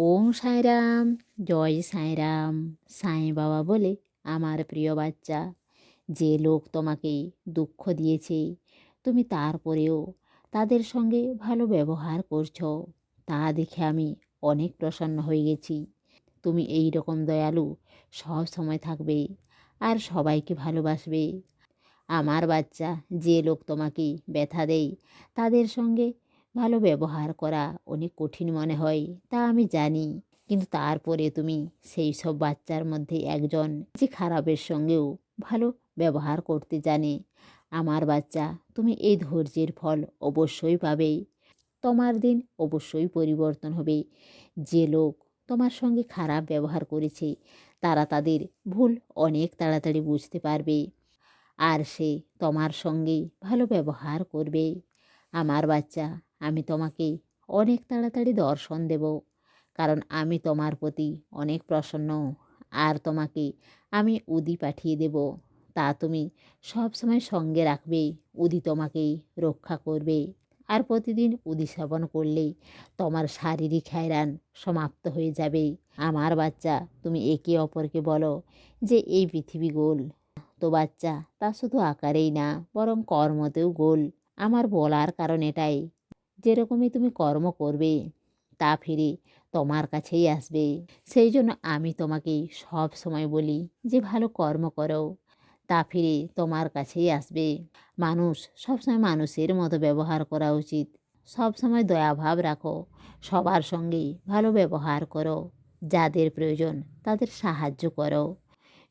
ওং সাঁইরাম, জয় সাঁইরাম, সাঁই বাবা বলে আমার প্রিয় বাচ্চা। যে লোক তোমাকে দুঃখ দিয়েছে, তুমি তারপরেও তাদের সঙ্গে ভালো ব্যবহার করছ, তা দেখে আমি অনেক প্রসন্ন হয়ে গেছি। তুমি এই রকম দয়ালু সব সময় থাকবে আর সবাইকে ভালোবাসবে। আমার বাচ্চা, যে লোক তোমাকে ব্যথা দেয়, তাদের সঙ্গে ভালো ব্যবহার করা অনেক কঠিন মনে হয়, তা আমি জানি। কিন্তু তারপরে তুমি সেই সব বাচ্চার মধ্যে একজন যে খারাপের সঙ্গেও ভালো ব্যবহার করতে জানে। আমার বাচ্চা, তুমি এই ধৈর্যের ফল অবশ্যই পাবে। তোমার দিন অবশ্যই পরিবর্তন হবে। যে লোক তোমার সঙ্গে খারাপ ব্যবহার করেছে, তারা তাদের ভুল অনেক তাড়াতাড়ি বুঝতে পারবে। আর সে তোমার সঙ্গেই ভালো ব্যবহার করবে। আমার বাচ্চা আমি তোমাকে অনেক তাড়াতাড়ি দর্শন দেব। কারণ আমি তোমার প্রতি অনেক প্রসন্ন। আর তোমাকে আমি উদি পাঠিয়ে দেব। তা তুমি সব সময় সঙ্গে রাখবে। উদি তোমাকেই রক্ষা করবে। আর প্রতিদিন উদি সেবন করলেই তোমার শারীরিক হয়রান সমাপ্ত হয়ে যাবে। আমার বাচ্চা, তুমি একে অপরকে বলো যে, এই পৃথিবী গোল। তো বাচ্চা, তা শুধু আকারেই না, বরং কর্মতেও গোল। আমার বলার কারণ এটাই যেরকমই তুমি কর্ম করবে, তা ফিরে তোমার কাছেই আসবে। সেই জন্য আমি তোমাকে সব সময় বলি, যে ভালো কর্ম করো, তা ফিরে তোমার কাছেই আসবে। মানুষ সবসময় মানুষের মতো ব্যবহার করা উচিত। সব সময় দয়াভাব রাখো, সবার সঙ্গে ভালো ব্যবহার করো, যাদের প্রয়োজন তাদের সাহায্য করো।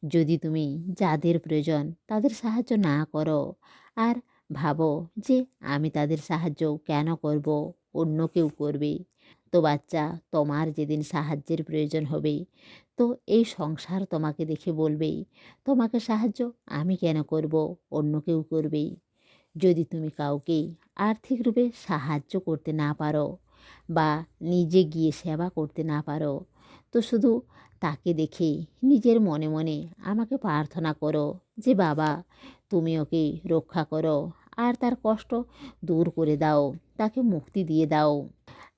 যদি তুমি যাদের প্রয়োজন তাদের সাহায্য না করো, আর ভাবো যে আমি তাদের সাহায্য কেন করব? অন্য কেউ করবে। তো বাচ্চা, তোমার যেদিন সাহায্যের প্রয়োজন হবে। তো এই সংসার তোমাকে দেখে বলবেই, তোমাকে সাহায্য আমি কেন করব? অন্য কেউ করবেই। যদি তুমি কাউকে আর্থিক রূপে সাহায্য করতে না পারো বা নিজে গিয়ে সেবা করতে না পারো তো শুধু তাকে দেখে নিজের মনে মনে আমাকে প্রার্থনা করো যে, বাবা, তুমি ওকে রক্ষা করো আর তার কষ্ট দূর করে দাও, তাকে মুক্তি দিয়ে দাও।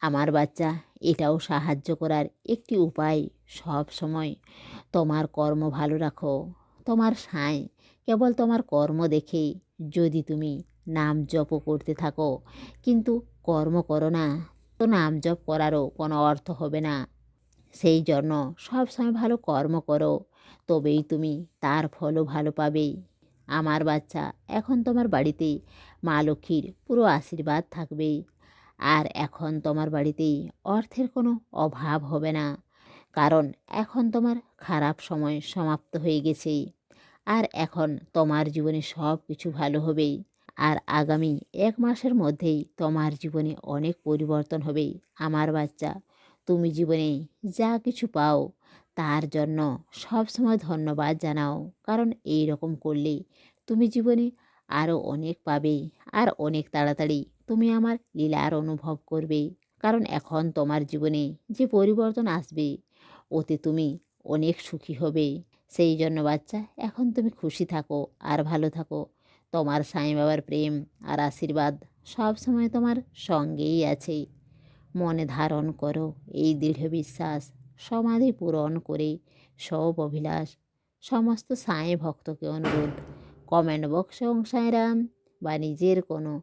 আমার বাচ্চা, এটাও সাহায্য করার একটি উপায় সব সময়। তোমার কর্ম ভালো রাখো। তোমার সাঁয় কেবল তোমার কর্ম দেখে যদি তুমি নাম জপ করতে থাকো, কিন্তু কর্ম করো না, তো নাম জপ করারও কোনো অর্থ হবে না। সেই জন্য সব সময় ভালো কর্ম করো। তবেই তুমি তার ফলও ভালো পাবে। আমার বাচ্চা, এখন তোমার বাড়িতে মা লক্ষ্মীর পুরো আশীর্বাদ থাকবে। আর এখন তোমার বাড়িতে অর্থের কোনো অভাব হবে না। কারণ এখন তোমার খারাপ সময় সমাপ্ত হয়ে গেছে। আর এখন তোমার জীবনে সব কিছু ভালো হবে। আর আগামী এক মাসের মধ্যেই তোমার জীবনে অনেক পরিবর্তন হবে। আমার বাচ্চা তুমি জীবনে যা কিছু পাও, তার জন্য সব সময় ধন্যবাদ জানাও। কারণ এই রকম করলে তুমি জীবনে আরও অনেক পাবে আর অনেক তাড়াতাড়ি তুমি আমার লীলার অনুভব করবে। কারণ এখন তোমার জীবনে যে পরিবর্তন আসবে, ওতে তুমি অনেক সুখী হবে। সেই জন্য বাচ্চা, এখন তুমি খুশি থাকো আর ভালো থাকো। তোমার সাঁই বাবার প্রেম আর আশীর্বাদ সব সময় তোমার সঙ্গেই আছে। মনে ধারণ করো, এই দৃঢ় বিশ্বাস সমাধি পূরণ করে সব অভিলাষ। সমস্ত সাঁই ভক্তকে অনুরোধ, কমেন্ট বক্সে ওং সাঁইরাম বা নিজের কোনো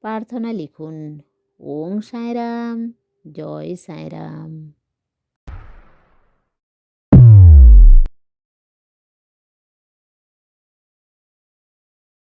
প্রার্থনা লিখুন। ওং সাঁইরাম জয় সাঁইরাম